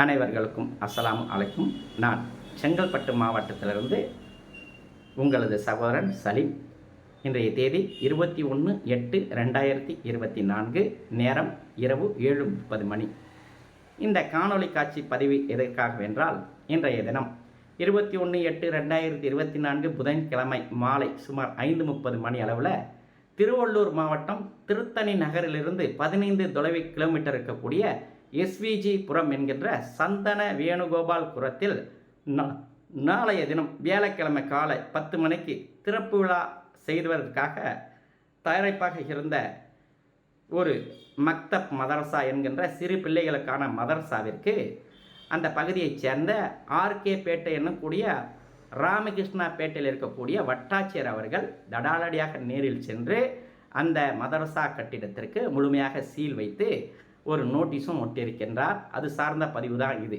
அனைவர்களுக்கும் அஸ்லாம் அலைக்கும். நான் செங்கல்பட்டு மாவட்டத்திலிருந்து உங்களது சகோதரன் சலீம். இன்றைய தேதி இருபத்தி ஒன்று எட்டு ரெண்டாயிரத்தி இருபத்தி நான்கு நேரம் இரவு ஏழு முப்பது மணி. இந்த காணொளி காட்சி பதிவு எதற்காகவென்றால் இன்றைய தினம் இருபத்தி ஒன்று எட்டு ரெண்டாயிரத்தி இருபத்தி நான்கு புதன்கிழமை மாலை சுமார் ஐந்து முப்பது மணி அளவில் திருவள்ளூர் மாவட்டம் திருத்தணி நகரிலிருந்து பதினைந்து தொலைவு கிலோமீட்டர் இருக்கக்கூடிய எஸ்விஜி புரம் என்கின்ற சந்தன வேணுகோபால் புரத்தில் நா- நாளைய தினம் வியாழக்கிழமை காலை பத்து மணிக்கு திறப்பு விழா செய்வதற்காக தயாரிப்பாக இருந்த ஒரு மக்தப் மதரசா என்கின்ற சிறு பிள்ளைகளுக்கான மதரசாவிற்கு அந்த பகுதியைச் சேர்ந்த ஆர்கே பேட்டை என்னக்கூடிய ராமகிருஷ்ணா பேட்டையில் இருக்கக்கூடிய வட்டாட்சியர் அவர்கள் தடாலடியாக நேரில் சென்று அந்த மதரசா கட்டிடத்திற்கு முழுமையாக சீல் வைத்து ஒரு நோட்டீஸும் ஒட்டியிருக்கின்றார். அது சார்ந்த பதிவு தான் இது.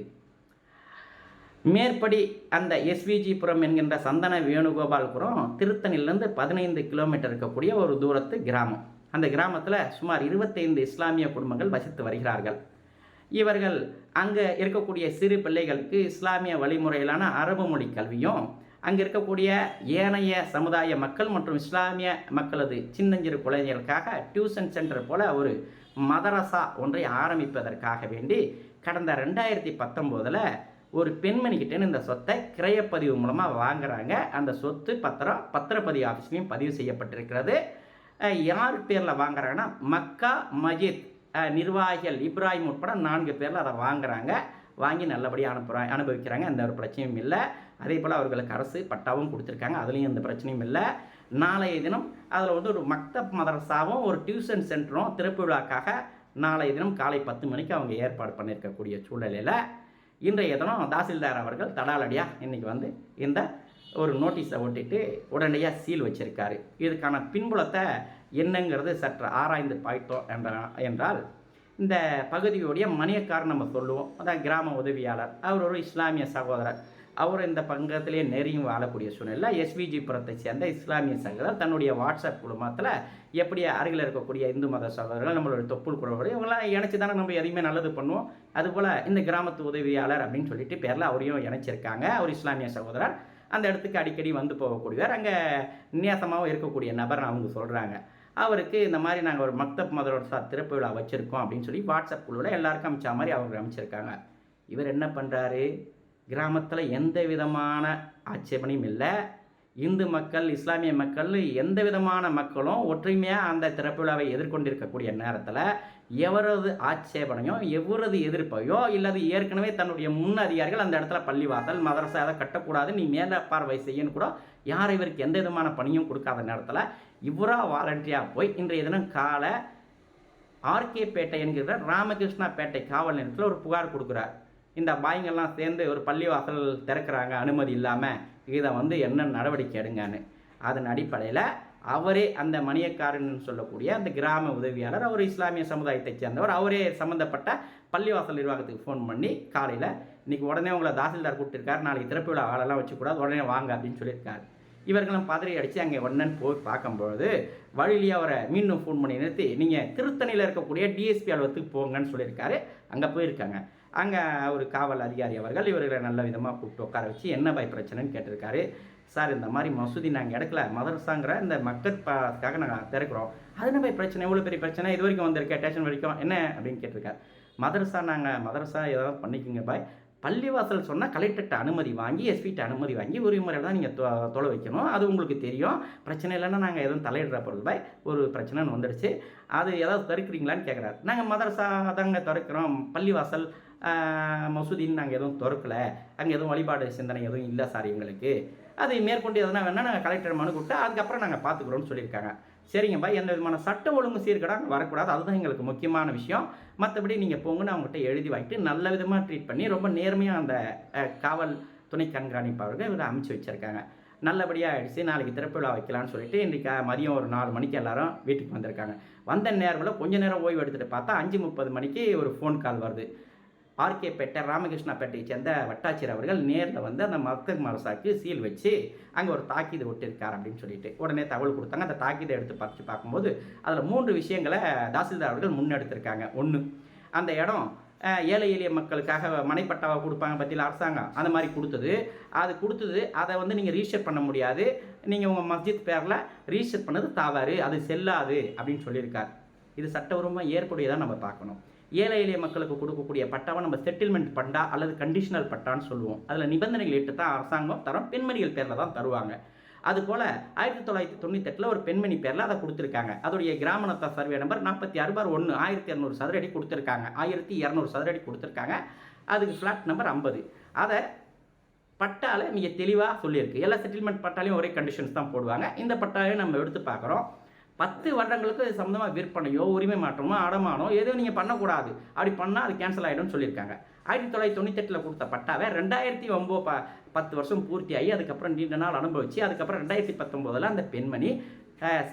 மேற்படி அந்த எஸ்விஜிபுரம் என்கின்ற சந்தன வேணுகோபால்புரம் திருத்தணிலிருந்து பதினைந்து கிலோமீட்டர் இருக்கக்கூடிய ஒரு தூரத்து கிராமம். அந்த கிராமத்தில் சுமார் இருபத்தைந்து இஸ்லாமிய குடும்பங்கள் வசித்து வருகிறார்கள். இவர்கள் அங்கே இருக்கக்கூடிய சிறு பிள்ளைகளுக்கு இஸ்லாமிய வழிமுறையிலான அரபு மொழி கல்வியும் அங்கே இருக்கக்கூடிய ஏனைய சமுதாய மக்கள் மற்றும் இஸ்லாமிய மக்களது சின்னஞ்சிறு குழந்தைகளுக்காக டியூஷன் சென்டர் போல ஒரு மதரசா ஒன்றை ஆரம்பிப்பதற்காக வேண்டி கடந்த ரெண்டாயிரத்தி பத்தொம்போதில் ஒரு பெண்மணிக்கிட்டேன்னு இந்த சொத்தை கிரயப்பதிவு மூலமாக வாங்குறாங்க. அந்த சொத்து பத்திரம் பத்திரப்பதிவு ஆஃபீஸ்லையும் பதிவு செய்யப்பட்டிருக்கிறது. யார் பேரில் வாங்குறாங்கன்னா மக்கா மஜித் நிர்வாகிகள் இப்ராஹிம் உட்பட நான்கு பேரில் அதை வாங்குறாங்க. வாங்கி நல்லபடியாக அனுப்புகிறாங்க அனுபவிக்கிறாங்க. எந்த ஒரு பிரச்சனையும் இல்லை. அதே போல் அவர்களுக்கு அரசு பட்டாவும் கொடுத்துருக்காங்க. அதுலேயும் எந்த பிரச்சனையும் இல்லை. நாளைய தினம் அதில் வந்து ஒரு மக்தப் மதரசாவும் ஒரு டியூஷன் சென்டரும் திறப்பு விழாக்காக நாளைய தினம் காலை பத்து மணிக்கு அவங்க ஏற்பாடு பண்ணியிருக்கக்கூடிய சூழ்நிலையில் இன்றைய தினம் தாசில்தார் அவர்கள் தடாலடியாக இன்றைக்கி வந்து இந்த ஒரு நோட்டீஸை ஒட்டிட்டு உடனடியாக சீல் வச்சுருக்காரு. இதுக்கான பின்புலத்தை என்னங்கிறது சற்று ஆராய்ந்து பாய்த்தோம் என்ற என்றால் இந்த பகுதியுடைய மணியக்காரர் நம்ம சொல்லுவோம். அதான் கிராம உதவியாளர். அவர் ஒரு இஸ்லாமிய சகோதரர். அவர் இந்த பங்கத்திலே நெறியும் வாழக்கூடிய சூழ்நிலை எஸ்விஜி புறத்தை சேர்ந்த இஸ்லாமிய சகோதரர் தன்னுடைய வாட்ஸ்அப் குழுமத்தில் எப்படி அருகில் இருக்கக்கூடிய இந்து மத சகோதரர்கள் நம்மளுடைய தொப்புள் குழுவோடு இவங்களாம் இணைச்சி தானே நம்ம எதையுமே நல்லது பண்ணுவோம். அதுபோல் இந்த கிராமத்து உதவியாளர் அப்படின்னு சொல்லிட்டு பேரில் அவரையும் இணைச்சிருக்காங்க. அவர் இஸ்லாமிய சகோதரர். அந்த இடத்துக்கு அடிக்கடி வந்து போகக்கூடியவர். அங்கே நியாசமாகவும் இருக்கக்கூடிய நபர் அவங்க சொல்கிறாங்க அவருக்கு இந்த மாதிரி நாங்கள் ஒரு மக்தப் மதரோட திறப்பு விழா வச்சுருக்கோம் அப்படின்னு சொல்லி வாட்ஸ்அப் குழுவில் எல்லாருக்கும் அமைச்சா மாதிரி அவங்க அமைச்சிருக்காங்க. இவர் என்ன பண்ணுறாரு கிராமத்தில் எந்த விதமான ஆட்சேபனையும் இல்லை. இந்து மக்கள் இஸ்லாமிய மக்கள் எந்த விதமான மக்களும் ஒற்றுமையாக அந்த திறப்பு விழாவை எதிர்கொண்டிருக்கக்கூடிய நேரத்தில் எவரது ஆட்சேபனையோ எவரது எதிர்ப்பையோ இல்லது ஏற்கனவே தன்னுடைய முன் அதிகாரிகள் அந்த இடத்துல பள்ளிவாசல் மதரசை அதை கட்டக்கூடாது நீ மேல பார்வை செய்யன்னு கூட யார் இவருக்கு எந்த விதமான பணியும் கொடுக்காத நேரத்தில் இவராக வாலண்டியாக போய் இன்றைய தினம் காலை ஆர்கே பேட்டை என்கிற ராமகிருஷ்ணா பேட்டை காவல் நிலையத்தில் ஒரு புகார் கொடுக்குறார். இந்த பாய்ங்கெல்லாம் சேர்ந்து ஒரு பள்ளிவாசல் திறக்கிறாங்க. அனுமதி இல்லாமல் இதை வந்து என்ன நடவடிக்கை எடுங்கன்னு. அதன் அடிப்படையில் அவரே அந்த மணியக்காரன் சொல்லக்கூடிய அந்த கிராம உதவியாளர் அவர் இஸ்லாமிய சமுதாயத்தை சேர்ந்தவர் அவரே சம்மந்தப்பட்ட பள்ளிவாசல் நிர்வாகத்துக்கு ஃபோன் பண்ணி காலையில் இன்றைக்கி உடனே உங்களை தாசில்தார் கூப்பிட்டுருக்காரு நாளைக்கு திறப்பு விழா ஆளெல்லாம் வச்சுக்கூடாது உடனே வாங்க அப்படின்னு சொல்லியிருக்காரு. இவர்களும் பதறி அடித்து அங்கே ஒன்னன் போய் பார்க்கும்பொழுது வழியிலேயே அவரை மீண்டும் ஃபோன் பண்ணி நிறுத்தி நீங்கள் திருத்தணியில் இருக்கக்கூடிய டிஎஸ்பி அலுவலகத்துக்கு போங்கன்னு சொல்லியிருக்காரு. அங்கே போயிருக்காங்க. அங்கே ஒரு காவல் அதிகாரி அவர்கள் இவர்களை நல்ல விதமாக கூப்பிட்டு உட்கார வச்சு என்ன பய பிரச்சனைன்னு கேட்டிருக்காரு. சார் இந்த மாதிரி மசூதி நாங்கள் எடுக்கல. மதரசாங்கிற இந்த மக்கள் பாக்காக நாங்கள் திறக்கிறோம். அது என்ன பய பிரச்சனை? எவ்வளோ பெரிய பிரச்சனை? இது வரைக்கும் வந்திருக்கேன் ஸ்டேஷன் வரைக்கும். என்ன? அப்படின்னு கேட்டிருக்காரு. மதரசா நாங்கள் மதரசா ஏதாவது பண்ணிக்கோங்க பாய் பள்ளிவாசல் சொன்னால் கலெக்டர்கிட்ட அனுமதி வாங்கி எஸ்பிகிட்ட அனுமதி வாங்கி ஒரு தான் நீங்கள் தொ தொலை வைக்கணும். அது உங்களுக்கு தெரியும். பிரச்சனை இல்லைன்னா நாங்கள் எதுவும் தலையிடுற போகிறது பாய் ஒரு பிரச்சனைன்னு வந்துடுச்சு. அது ஏதாவது திறக்கிறீங்களான்னு கேட்குறாரு நாங்கள் மதரசா தாங்க திறக்கிறோம். பள்ளிவாசல் மசூதின்னு நாங்கள் எதுவும் திறக்கல. அங்கே எதுவும் வழிபாடு சிந்தனை எதுவும் இல்லை சார் எங்களுக்கு. அது மேற்கொண்டு எதுனா வேணால் நாங்கள் கலெக்டர் மனு கொடுத்து அதுக்கப்புறம் நாங்கள் பார்த்துக்குறோம்னு சொல்லியிருக்காங்க. சரிங்கப்பா எந்த விதமான சட்ட ஒழுங்கு சீர்கடா அங்கே வரக்கூடாது. அதுதான் எங்களுக்கு முக்கியமான விஷயம். மற்றபடி நீங்கள் போங்கன்னு அவங்ககிட்ட எழுதி வாங்கிட்டு நல்ல விதமாக ட்ரீட் பண்ணி ரொம்ப நேர்மையாக அந்த காவல் துணை கண்காணிப்பாளர்கள் இவரை அமைச்சு வச்சுருக்காங்க. நல்லபடியாக ஆகிடுச்சு நாளைக்கு திறப்பு விழா வைக்கலாம்னு சொல்லிட்டு இன்றைக்கி மதியம் ஒரு நாலு மணிக்கு எல்லாரும் வீட்டுக்கு வந்திருக்காங்க. வந்த நேரத்தில் கொஞ்ச நேரம் ஓய்வு எடுத்துகிட்டு பார்த்தா அஞ்சு முப்பது மணிக்கு ஒரு ஃபோன் கால் வருது. ஆர்கேபேட்டை பேட்டை ராமகிருஷ்ணா பேட்டையை சேர்ந்த வட்டாட்சியர் அவர்கள் நேரில் வந்து அந்த மக்தக் மரசாக்கு சீல் வச்சு அங்கே ஒரு தாக்கீது ஒட்டியிருக்கார் அப்படின்னு சொல்லிட்டு உடனே தகவல் கொடுத்தாங்க. அந்த தாக்கீதை எடுத்து பார்த்து பார்க்கும்போது அதில் மூன்று விஷயங்களை தாசில்தார் அவர்கள் முன்னெடுத்திருக்காங்க. ஒன்று அந்த இடம் ஏழை எளிய மக்களுக்காக மனைப்பட்டாவை கொடுப்பாங்க பற்றியில் அரசாங்கம். அந்த மாதிரி கொடுத்தது. அது கொடுத்தது. அதை வந்து நீங்கள் ரீஷர் பண்ண முடியாது. நீங்கள் உங்கள் மஸ்ஜித் பேரில் ரீஷர் பண்ணது தவறு. அது செல்லாது அப்படின்னு சொல்லியிருக்கார். இது சட்டபூர்வமாக ஏற்புடையதான் நம்ம பார்க்கணும். ஏழை எளிய மக்களுக்கு கொடுக்கக்கூடிய பட்டாவை நம்ம செட்டில்மெண்ட் பட்டா அல்லது கண்டிஷனல் பட்டான்னு சொல்லுவோம். அதில் நிபந்தனைகள் இட்டு தான் அரசாங்கம் தரும். பெண்மணிகள் பேரில் தான் தருவாங்க. அதுபோல் ஆயிரத்தி தொள்ளாயிரத்தி தொண்ணூத்தெட்டில் ஒரு பெண்மணி பேரில் அதை கொடுத்துருக்காங்க. அதோடைய கிராம சர்வே நம்பர் நாற்பத்தி ஆறு பார் ஒன்று ஆயிரத்தி இரநூறு சதுரடி கொடுத்துருக்காங்க. ஆயிரத்தி இரநூறு சதுரடி கொடுத்துருக்காங்க. அதுக்கு ஃப்ளாட் நம்பர் ஐம்பது. அதை பட்டாலே மிக தெளிவாக சொல்லியிருக்கு. எல்லா செட்டில்மெண்ட் பட்டாலையும் ஒரே கண்டிஷன்ஸ் தான் போடுவாங்க. இந்த பட்டாவையும் நம்ம எடுத்து பார்க்குறோம். பத்து வருடங்களுக்கு இது சம்மந்தமாக விற்பனையோ உரிமை மாற்றமோ அடமானோ எதுவும் நீங்கள் பண்ணக்கூடாது. அப்படி பண்ணால் அது கேன்சல் ஆகிடும்னு சொல்லியிருக்காங்க. ஆயிரத்தி தொள்ளாயிரத்தி தொண்ணூத்தெட்டில் கொடுத்த பட்டாவை ரெண்டாயிரத்தி ஒம்போ ப பத்து வருஷம் பூர்த்தியாகி அதுக்கப்புறம் நீண்ட நாள் அனுபவிச்சு அதுக்கப்புறம் ரெண்டாயிரத்தி பத்தொம்போதில் அந்த பெண்மணி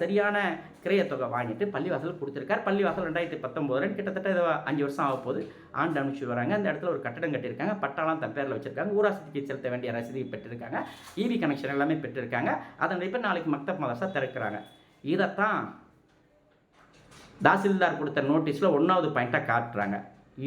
சரியான கிரையத்தொகை வாங்கிட்டு பள்ளிவாசல் கொடுத்துருக்கார். பள்ளிவாசல் ரெண்டாயிரத்தி பத்தொம்போதுல கிட்டத்தட்ட இது அஞ்சு வருஷம் ஆக போகுது. ஆண்டு அனுப்பிச்சு வராங்க. அந்த இடத்துல ஒரு கட்டடம் கட்டியிருக்காங்க. பட்டாலாம் தன் பேரில் வச்சிருக்காங்க. ஊராசிக்கு செலுத்த வேண்டிய ரசீது பெற்றிருக்காங்க. ஈவி கனெக்ஷன் எல்லாமே பெற்றிருக்காங்க. அதன் இப்போ நாளைக்கு மக்தப் மதரசா திறக்கிறாங்க. இதைத்தான் தாசில்தார் கொடுத்த நோட்டீஸில் ஒன்றாவது பாயிண்ட்டாக காட்டுறாங்க.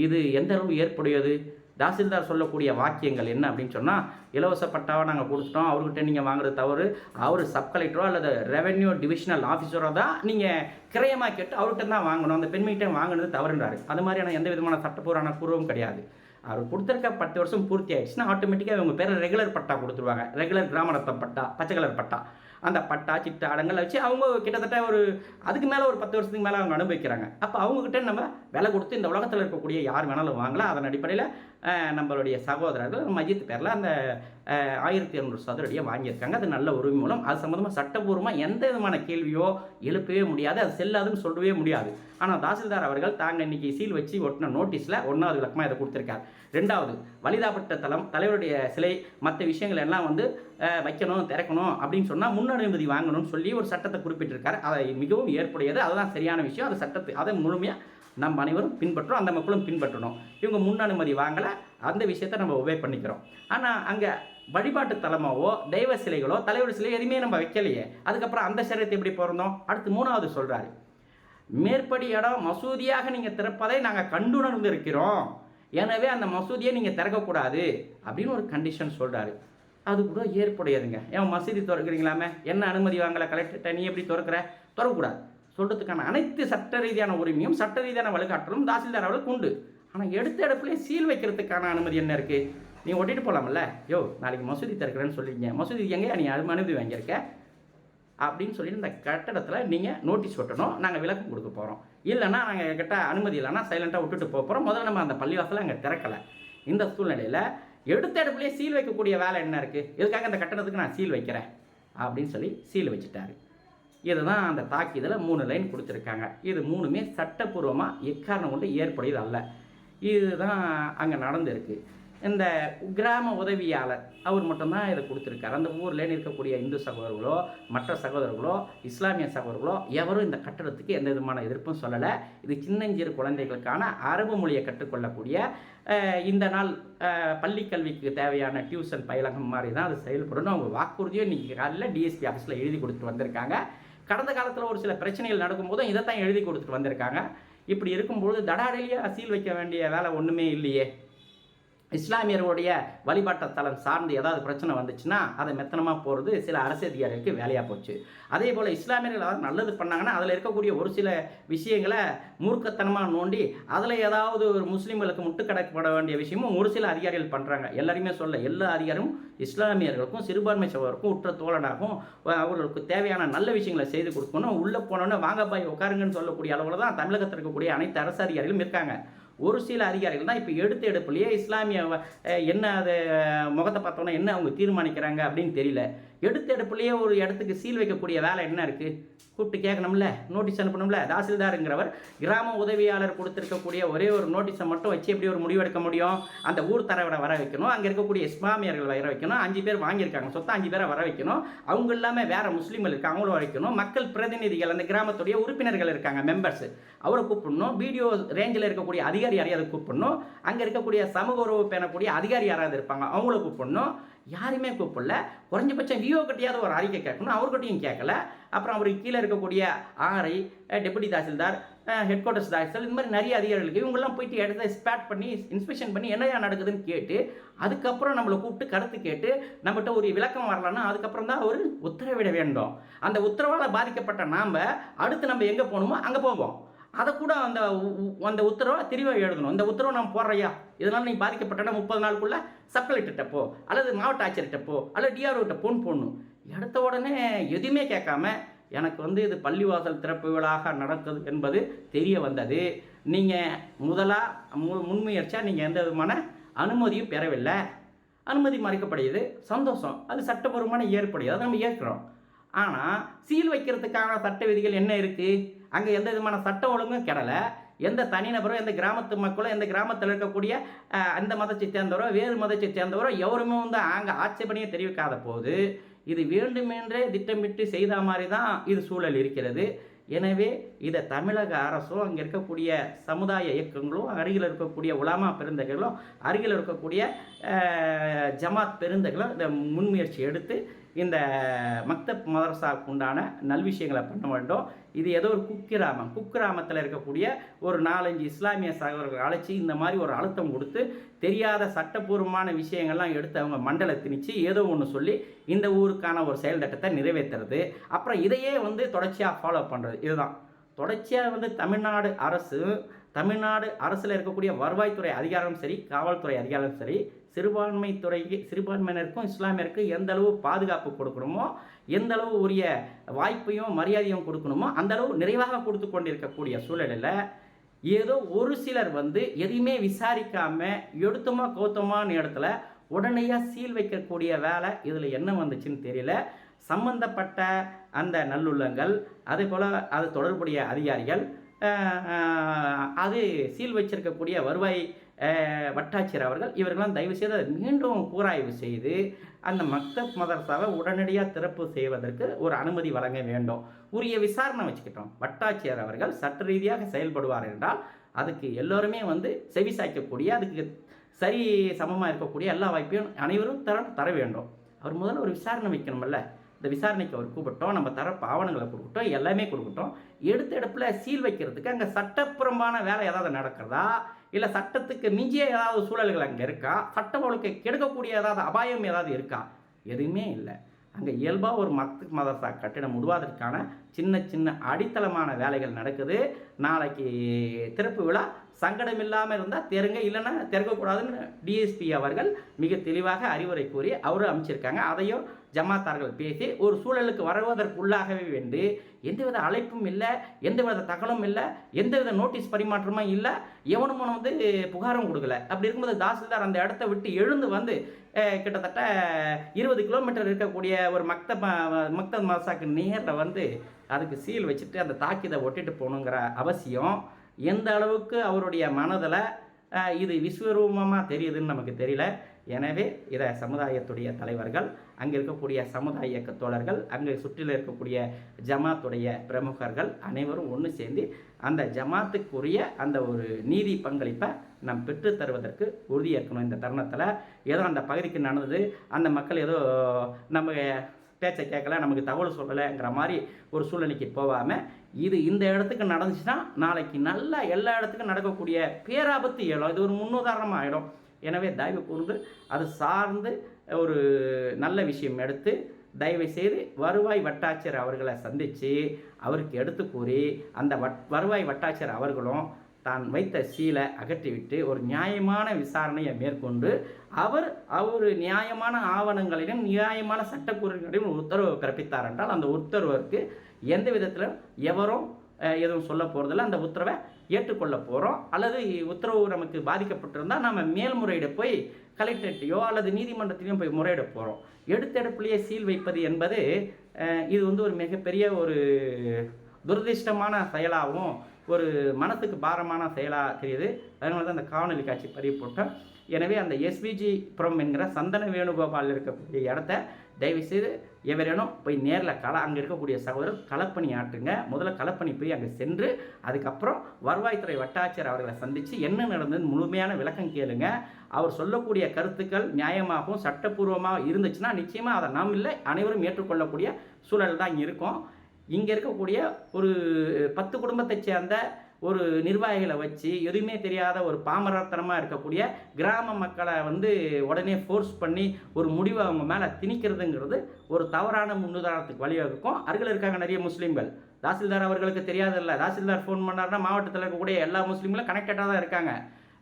இது எந்த அளவு ஏற்புடையது? தாசில்தார் சொல்லக்கூடிய வாக்கியங்கள் என்ன அப்படின்னு சொன்னால் இலவச பட்டாவை நாங்கள் கொடுத்துட்டோம் அவர்கிட்ட நீங்கள் வாங்குறது தவறு. அவர் சப் கலெக்டரோ அல்லது ரெவென்யூ டிவிஷனல் ஆஃபீஸரோ தான் நீங்கள் கிரயமாக கேட்டு அவர்கிட்ட தான் வாங்கணும். அந்த பெண்மைகிட்ட வாங்கினது தவறுன்றாரு. அது மாதிரியான எந்த விதமான சட்டப்பூர்வான பூர்வம் கிடையாது. அவர் கொடுத்துருக்க பத்து வருஷம் பூர்த்தி ஆயிடுச்சுன்னா ஆட்டோமேட்டிக்காக இவங்க பேர் ரெகுலர் பட்டா கொடுத்துருவாங்க. ரெகுலர் கிராம பட்டா பச்சை கலர் பட்டா. அந்த பட்டா சிட்டா அடங்கல் வச்சு அவங்க கிட்டத்தட்ட ஒரு அதுக்கு மேலே ஒரு பத்து வருஷத்துக்கு மேலே அவங்க அனுபவிக்கிறாங்க. அப்போ அவங்கக்கிட்ட நம்ம விலை கொடுத்து இந்த உலகத்தில் இருக்கக்கூடிய யார் வேணாலும் வாங்கலாம். அதன் அடிப்படையில் நம்மளுடைய சகோதரர்கள் மஜித் பேரில் அந்த ஆயிரத்தி இரநூறு சதுரடியை வாங்கியிருக்காங்க. அது நல்ல உரிமை மூலம் அது சம்மந்தமாக சட்டபூர்வமாக எந்த விதமான கேள்வியோ எழுப்பவே முடியாது அது செல்லாதுன்னு சொல்லவே முடியாது. ஆனால் தாசில்தார் அவர்கள் தாங்க இன்றைக்கி சீல் வச்சு ஒட்டின நோட்டீஸில் ஒன்றாவது விளக்கமாக இதை கொடுத்துருக்கார். ரெண்டாவது வலிதாப்பட்ட தலம் தலைவருடைய சிலை மற்ற விஷயங்கள் எல்லாம் வந்து வைக்கணும் திறக்கணும் அப்படின்னு சொன்னால் முன் அனுமதி வாங்கணும்னு சொல்லி ஒரு சட்டத்தை குறிப்பிட்டிருக்காரு. அதை மிகவும் ஏற்புடையது. அதுதான் சரியான விஷயம். அது சட்டத்தை அதை முழுமையாக நம்ம அனைவரும் பின்பற்றோம் அந்த மக்களும் பின்பற்றணும். இவங்க முன் அனுமதி வாங்கலை அந்த விஷயத்தை நம்ம உபயோக பண்ணிக்கிறோம். ஆனால் அங்கே வழிபாட்டு தலமாவோ தெய்வ சிலைகளோ தலைவர் சிலை எதுவுமே நம்ம வைக்கலையே. அதுக்கப்புறம் அந்த சரீரத்தை எப்படி பிறந்தோம் அடுத்து மூணாவது சொல்கிறாரு மேற்படி இடம் மசூதியாக நீங்கள் திறப்பதை நாங்கள் கண்டுணர்ந்து இருக்கிறோம். எனவே அந்த மசூதியை நீங்கள் திறக்கக்கூடாது அப்படின்னு ஒரு கண்டிஷன் சொல்கிறாரு அது கூட ஏற்புடையதுங்க. ஏன் மசூதி திறக்கிறீங்களாமே? என்ன அனுமதி வாங்கலை கலெக்டர்கிட்ட நீ எப்படி திறக்கிற? திறக்கக்கூடாது. சொல்கிறதுக்கான அனைத்து சட்ட ரீதியான உரிமையும் சட்ட ரீதியான வழிகாட்டலும் தாசில்தார் அவர்களுக்கு உண்டு. ஆனால் எடுத்த இடத்துலயே சீல் வைக்கிறதுக்கான அனுமதி என்ன இருக்குது நீ ஒட்டிட்டு போகலாம்ல யோ நாளைக்கு மசூதி திறக்கிறேன்னு சொல்லிங்க மசூதி எங்கேயா நீ அனு- அனுமதி வாங்கியிருக்க? அப்படின்னு சொல்லி இந்த கட்டடத்தில் நீங்கள் நோட்டீஸ் ஒட்டணும். நாங்கள் விளக்கம் கொடுக்க போகிறோம் இல்லைன்னா நாங்கள் கிட்ட அனுமதி இல்லைன்னா சைலண்ட்டாக விட்டுட்டு போக போகிறோம் முதல்ல நம்ம அந்த பள்ளிவாசலை அங்கே திறக்கலை. இந்த சூழ்நிலையில் எடுத்த இடத்துலேயே சீல் வைக்கக்கூடிய வேலை என்ன இருக்குது இதுக்காக அந்த கட்டடத்துக்கு நான் சீல் வைக்கிறேன்? அப்படின்னு சொல்லி சீல் வச்சுட்டாரு. இதுதான் அந்த தாக்கியதில் மூணு லைன் கொடுத்துருக்காங்க. இது மூணுமே சட்டப்பூர்வமாக எக்காரணம் கொண்டு ஏற்புடையது அல்ல. இதுதான் அங்கே நடந்திருக்கு. இந்த கிராம உதவியாளர் அவர் மட்டும்தான் இதை கொடுத்துருக்காரு. அந்த ஊரில் இருக்கக்கூடிய இந்து சகோதரர்களோ மற்ற சகோதரர்களோ இஸ்லாமிய சகோதரர்களோ எவரும் இந்த கட்டடத்துக்கு எந்த விதமான எதிர்ப்பும் சொல்லலை. இது சின்னஞ்சிறு குழந்தைகளுக்கான அரபு மொழியை கற்றுக்கொள்ளக்கூடிய இந்த நாள் பள்ளிக்கல்விக்கு பள்ளி கல்விக்கு தேவையான டியூஷன் பயிலகம் மாதிரி தான் அது செயல்படணும். அவங்க வாக்குறுதியும் இன்றைக்கி காலையில் டிஎஸ்பி ஆஃபீஸில் எழுதி கொடுத்துட்டு வந்திருக்காங்க. கடந்த காலத்தில் ஒரு சில பிரச்சனைகள் நடக்கும்போதும் இதைத்தான் எழுதி கொடுத்துட்டு வந்திருக்காங்க. இப்படி இருக்கும்பொழுது தடாடலியாக அசீல் வைக்க வேண்டிய வேலை ஒன்றுமே இல்லையே. இஸ்லாமியர்களுடைய வழிபாட்டு தலம் சார்ந்து ஏதாவது பிரச்சனை வந்துச்சுன்னா அதை மெத்தனமாக போகிறது சில அரசு அதிகாரிகளுக்கு வேலையாக போச்சு. அதே போல் இஸ்லாமியர்கள் ஏதாவது நல்லது பண்ணாங்கன்னா அதில் இருக்கக்கூடிய ஒரு சில விஷயங்களை மூர்க்கத்தனமாக நோண்டி அதில் ஏதாவது ஒரு முஸ்லீம்களுக்கு முட்டுக்கடைப்பட வேண்டிய விஷயமும் ஒரு சில அதிகாரிகள் பண்ணுறாங்க எல்லாருமே சொல்ல எல்லா அதிகாரியும் இஸ்லாமியர்களுக்கும் சிறுபான்மை சகோதரருக்கும் உற்ற தோழனாகவும் அவர்களுக்கு தேவையான நல்ல விஷயங்களை செய்து கொடுக்கணும். உள்ளே போனோன்னே வாங்க பாய் உட்காருங்கன்னு சொல்லக்கூடிய அளவில் தான் தமிழகத்தில் இருக்கக்கூடிய அனைத்து அரசு அதிகாரிகளும் இருக்காங்க. ஒரு சில அதிகாரிகள் தான் இப்போ எடுத்த எடுப்புலையே இஸ்லாமிய என்ன அது முகத்தை பார்த்தோன்னா என்ன அவங்க தீர்மானிக்கிறாங்க அப்படின்னு தெரியல. எடுத்த எடுப்புலேயே ஒரு இடத்துக்கு சீல் வைக்கக்கூடிய வேலை என்ன இருக்குது கூப்பிட்டு கேட்கணும்ல நோட்டீஸ் அனுப்பணும்ல தாசில்தாருங்கிறவர் கிராம உதவியாளர் கொடுத்துருக்கக்கூடிய ஒரே ஒரு நோட்டீஸை மட்டும் வச்சு எப்படி ஒரு முடிவெடுக்க முடியும்? அந்த ஊர் தரவரை வர வைக்கணும். அங்கே இருக்கக்கூடிய இஸ்லாமியர்கள் வர வைக்கணும். அஞ்சு பேர் வாங்கியிருக்காங்க. சொத்தம் அஞ்சு பேரை வர வைக்கணும். அவங்க இல்லாமல் வேறு முஸ்லீம்கள் இருக்காங்க அவங்களும் வர வைக்கணும். மக்கள் பிரதிநிதிகள் அந்த கிராமத்துடைய உறுப்பினர்கள் இருக்காங்க மெம்பர்ஸ் அவரை கூப்பிடணும். வீடியோ ரேஞ்சில் இருக்கக்கூடிய அதிகாரி யாரையாவது கூப்பிடணும். அங்கே இருக்கக்கூடிய சமூக உறவு பேணக்கூடிய அதிகாரி யாராவது இருப்பாங்க அவங்கள கூப்பிடணும். யாருமே கூப்பிடல. குறைஞ்சபட்சம் விஓ கிட்டையாவது ஒரு அறிக்கை கேட்கணும். அவர்கிட்டையும் கேட்கல. அப்புறம் அவருக்கு கீழே இருக்கக்கூடிய RI deputy tahsildar headquarters tahsildar இந்த மாதிரி நிறைய அதிகாரிகளுக்கு இவங்கெல்லாம் போயிட்டு இடத்த ஸ்பேட் பண்ணி இன்ஸ்பெக்ஷன் பண்ணி என்னையா நடக்குதுன்னு கேட்டு அதுக்கப்புறம் நம்மளை கூப்பிட்டு கருத்து கேட்டு நம்மகிட்ட ஒரு விளக்கம் வரலன்னா அதுக்கப்புறம் தான் அவர் உத்தரவிட வேண்டும். அந்த உத்தரவால் பாதிக்கப்பட்ட நாம் அடுத்து நம்ம எங்கே போகணுமோ அங்கே போவோம். அதை கூட அந்த அந்த உத்தரவை தெளிவாக எழுதணும். இந்த உத்தரவை நான் போடுறையா இதனால் நீ பாதிக்கப்பட்டனா முப்பது நாளுக்குள்ளே சப் போ. அல்லது மாவட்ட ஆட்சியர்கிட்ட போ. அல்லது டிஆர்ஓகிட்ட போன் போடணும். எடுத்த உடனே எதுவுமே கேட்காம எனக்கு வந்து இது பள்ளிவாசல் திறப்பு விழாக நடக்குது என்பது தெரிய வந்தது. நீங்கள் முதலாக மு முன்முயற்சியாக நீங்கள் எந்த விதமான அனுமதியும் பெறவில்லை. அனுமதி மறைக்கப்படுகிறது. சந்தோஷம். அது சட்டபூர்வமான ஏற்புடையது. அதை நம்ம ஏற்கிறோம். ஆனால் சீல் வைக்கிறதுக்கான சட்ட விதிகள் என்ன இருக்குது அங்கே எந்த விதமான சட்டம் ஒழுங்கும் கிடலை. எந்த தனிநபரோ எந்த கிராமத்து மக்களோ எந்த கிராமத்தில் இருக்கக்கூடிய அந்த மதத்தை சேர்ந்தவரோ வேறு மதத்தை சேர்ந்தவரோ எவருமே வந்து அங்கே ஆட்சேபனையை தெரிவிக்காத போது இது வேண்டுமென்றே திட்டமிட்டு செய்த மாதிரி தான் இது சூழல் இருக்கிறது. எனவே இதை தமிழக அரசும் அங்கே இருக்கக்கூடிய சமுதாய இயக்கங்களும் அருகில் இருக்கக்கூடிய உலாமா பெருந்தகைகளும் அருகில் இருக்கக்கூடிய ஜமாத் பெருந்தகளும் இந்த முன்முயற்சி எடுத்து இந்த மக்தப் மதரசாவுக்கு உண்டான நல்விஷயங்களை பண்ண வேண்டும். இது ஏதோ ஒரு குக்கிராமம். குக்கிராமத்தில் இருக்கக்கூடிய ஒரு நாலஞ்சு இஸ்லாமிய சகோதரர்கள் அழைச்சி இந்த மாதிரி ஒரு அழுத்தம் கொடுத்து தெரியாத சட்டபூர்வமான விஷயங்கள்லாம் எடுத்து அவங்க மண்டலை திணிச்சு ஏதோ ஒன்று சொல்லி இந்த ஊருக்கான ஒரு செயல் திட்டத்தை நிறைவேற்றுறது அப்புறம் இதையே வந்து தொடர்ச்சியாக ஃபாலோ பண்ணுறது இதுதான். தொடர்ச்சியாக வந்து தமிழ்நாடு அரசு தமிழ்நாடு அரசில் இருக்கக்கூடிய வருவாய்த்துறை அதிகாரமும் சரி காவல்துறை அதிகாரமும் சரி சிறுபான்மை துறைக்கு சிறுபான்மையினருக்கும் இஸ்லாமியருக்கும் எந்த அளவு பாதுகாப்பு கொடுக்கணுமோ எந்த அளவு உரிய வாய்ப்பையும் மரியாதையும் கொடுக்கணுமோ அந்த அளவு நிறைவாக கொடுத்து கொண்டிருக்கக்கூடிய சூழலில் ஏதோ ஒரு சிலர் வந்து எதையுமே விசாரிக்காம எடுத்தோமா கௌத்தமான இடத்துல உடனடியாக சீல் வைக்கக்கூடிய வேலை இதில் என்ன வந்துச்சுன்னு தெரியல. சம்பந்தப்பட்ட அந்த நல்லுள்ளங்கள் அதே போல் அது தொடர்புடைய அதிகாரிகள் அது சீல் வச்சிருக்கக்கூடிய வருவாய் வட்டாட்சியர் அவர்கள் இவர்களெல்லாம் தயவு செய்து அதை மீண்டும் கூராய்வு செய்து அந்த மக்தப் மதரசாவை உடனடியாக திறப்பு செய்வதற்கு ஒரு அனுமதி வழங்க வேண்டும். உரிய விசாரணை வச்சுக்கிட்டோம். வட்டாட்சியர் அவர்கள் சட்ட ரீதியாக செயல்படுவார் என்றால் அதுக்கு எல்லோருமே வந்து செவி சாய்க்கக்கூடிய அதுக்கு சரி சமமாக இருக்கக்கூடிய எல்லா வாய்ப்பையும் அனைவரும் தர தர வேண்டும். அவர் முதல்ல ஒரு விசாரணை வைக்கணும்ல? இந்த விசாரணைக்கு அவர் கூப்பிட்டோம் நம்ம தர ஆவணங்களை கொடுக்கட்டும் எல்லாமே கொடுக்கட்டும். எடுத்த இடத்துல சீல் வைக்கிறதுக்கு அங்கே சட்டப்புறம்பான வேலை ஏதாவது நடக்கிறதா? இல்லை சட்டத்துக்கு மிஞ்சிய ஏதாவது சூழல்கள் அங்கே இருக்கா? சட்டம் ஒழுக்கை கெடுக்கக்கூடிய ஏதாவது அபாயம் ஏதாவது இருக்கா? எதுவுமே இல்லை. அங்கே இயல்பாக ஒரு மத்து மதரசா கட்டிடம் முடுவதற்கான சின்ன சின்ன அடித்தளமான வேலைகள் நடக்குது. நாளைக்கு திறப்பு விழா சங்கடம் இல்லாமல் இருந்தால் தெருங்க இல்லைன்னா திறக்கக்கூடாதுன்னு டிஎஸ்பி அவர்கள் மிக தெளிவாக அறிவுரை கூறி அவரும் அமைச்சிருக்காங்க அதையும் ஜமாத்தார்கள் பேசி ஒரு சூழலுக்கு வருவதற்குள்ளாகவே வென்று எந்தவித அழைப்பும் இல்லை எந்தவித தகவலும் இல்லை எந்தவித நோட்டீஸ் பரிமாற்றமும் இல்லை எவனும் வந்து புகாரும் கொடுக்கல. அப்படி இருக்கும்போது தாசில்தார் அந்த இடத்த விட்டு எழுந்து வந்து கிட்டத்தட்ட இருபது கிலோமீட்டர் இருக்கக்கூடிய ஒரு மக்த மக்த மசாக்கு நேரில் வந்து அதுக்கு சீல் வச்சுட்டு அந்த தாக்கியதை ஒட்டிட்டு போகணுங்கிற அவசியம் எந்த அளவுக்கு அவருடைய மனதில் இது விஸ்வரூபமாக தெரியுதுன்னு நமக்கு தெரியல. எனவே இதை சமுதாயத்துடைய தலைவர்கள் அங்கே இருக்கக்கூடிய சமுதாய இயக்க தோழர்கள் அங்கே சுற்றில இருக்கக்கூடிய ஜமாத்துடைய பிரமுகர்கள் அனைவரும் ஒன்று சேர்ந்து அந்த ஜமாத்துக்குரிய அந்த ஒரு நீதி பங்களிப்பை நாம் பெற்று தருவதற்கு உறுதியேற்கணும் இந்த தருணத்தில் ஏதோ அந்த பகுதிக்கு நடந்தது அந்த மக்கள் ஏதோ நம்ம பேச்சை கேட்கல நமக்கு தகவல் சொல்லலைங்கிற மாதிரி ஒரு சூழ்நிலைக்கு போகாமல் இது இந்த இடத்துக்கு நடந்துச்சுன்னா நாளைக்கு நல்லா எல்லா இடத்துக்கும் நடக்கக்கூடிய பேராபத்து ஏழும் இது ஒரு முன்னுதாரணமாக ஆகிடும் எனவே தயவு கூர்ந்து அது சார்ந்து ஒரு நல்ல விஷயம் எடுத்து தயவு செய்து வருவாய் வட்டாட்சியர் அவர்களை சந்தித்து அவருக்கு எடுத்து கூறி அந்த வட் வருவாய் வட்டாட்சியர் அவர்களும் தான் வைத்த சீலை அகற்றிவிட்டு ஒரு நியாயமான விசாரணையை மேற்கொண்டு அவர் அவர் நியாயமான ஆவணங்களிலும் நியாயமான சட்டக்கூறுகளிலும் ஒரு உத்தரவு பிறப்பித்தார் என்றால் அந்த உத்தரவிற்கு எந்த விதத்திலும் எவரும் எதுவும் சொல்ல போகிறதில்ல அந்த உத்தரவை ஏற்றுக்கொள்ள போகிறோம் அல்லது உத்தரவு நமக்கு பாதிக்கப்பட்டிருந்தால் நம்ம மேல்முறையிட போய் கலெக்டரேட்டையோ அல்லது நீதிமன்றத்திலையும் போய் முறையிட போகிறோம் எடுத்தெடுப்புலேயே சீல் வைப்பது என்பது இது வந்து ஒரு மிகப்பெரிய ஒரு துரதிருஷ்டமான செயலாகவும் ஒரு மனத்துக்கு பாரமான செயலாக தெரியுது. அதனால தான் அந்த காணொலி காட்சி பதிவு போட்டோம் எனவே அந்த எஸ்பிஜி புரம் என்கிற சந்தன வேணுகோபால் இருக்கக்கூடிய இடத்த தயவுசெய்து எவரேனும் போய் நேரில் கல அங்கே இருக்கக்கூடிய சகோதரர் களப்பணி ஆட்டுங்க. முதல்ல களப்பணி போய் அங்கே சென்று அதுக்கப்புறம் வருவாய்த்துறை வட்டாட்சியர் அவர்களை சந்தித்து என்ன நடந்ததுன்னு முழுமையான விளக்கம் கேளுங்க. அவர் சொல்லக்கூடிய கருத்துக்கள் நியாயமாகவும் சட்டப்பூர்வமாக இருந்துச்சுன்னா நிச்சயமாக அதை நாம் இல்லை அனைவரும் ஏற்றுக்கொள்ளக்கூடிய சூழல் தான் இங்கே இருக்கும். இங்கே இருக்கக்கூடிய ஒரு பத்து குடும்பத்தைச் சேர்ந்த ஒரு நிர்வாகிகளை வச்சு எதுவுமே தெரியாத ஒரு பாமரத்தனமாக இருக்கக்கூடிய கிராம மக்களை வந்து உடனே ஃபோர்ஸ் பண்ணி ஒரு முடிவை அவங்க மேலே திணிக்கிறதுங்கிறது ஒரு தவறான முன்னுதாரணத்துக்கு வழிவகுக்கும். அருகில் இருக்காங்க நிறைய முஸ்லீம்கள். தாசில்தார் அவர்களுக்கு தெரியாதில்ல. தாசில்தார் ஃபோன் பண்ணாருன்னா மாவட்டத்தில் இருக்கக்கூடிய எல்லா முஸ்லீம்களும் கனெக்டடாக தான் இருக்காங்க.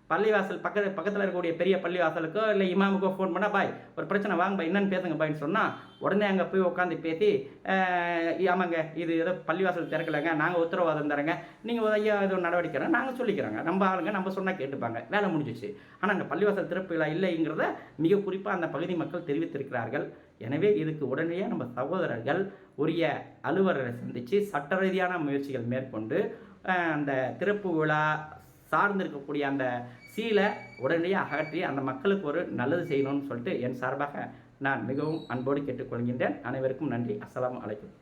பள்ளிவாசல் பக்கத்து பக்கத்தில் இருக்கக்கூடிய பெரிய பள்ளிவாசலுக்கோ இல்லை இமாமுக்கோ ஃபோன் பண்ணால் பாய் ஒரு பிரச்சனை வாங்க பாய் என்னென்னு பேசுங்க பாய்ன்னு சொன்னால் உடனே அங்கே போய் உட்காந்து பேசி ஆமாங்க இது ஏதோ பள்ளிவாசல் திறக்கலைங்க நாங்கள் உத்தரவாதம் தரேங்க நீங்கள் ஐயா ஏதோ நடவடிக்கை நாங்கள் சொல்லிக்கிறோங்க நம்ம ஆளுங்க நம்ம சொன்னால் கேட்டுப்பாங்க வேலை முடிஞ்சிச்சு. ஆனால் அங்கே பள்ளிவாசல் திறப்பு விழா இல்லைங்கிறத மிக குறிப்பாக அந்த பகுதி மக்கள் தெரிவித்திருக்கிறார்கள். எனவே இதுக்கு உடனடியாக நம்ம சகோதரர்கள் உரிய அலுவலரை சந்தித்து சட்ட ரீதியான முயற்சிகள் மேற்கொண்டு அந்த திறப்பு விழா சார்ந்து இருக்கக்கூடிய அந்த சீலை உடனடியாக அகற்றி அந்த மக்களுக்கு ஒரு நல்லது செய்யணும்னு சொல்லிட்டு என் சார்பாக நான் மிகவும் அன்போடு கேட்டுக்கொள்கின்றேன். அனைவருக்கும் நன்றி. அஸ்லாம் அலைக்கும்.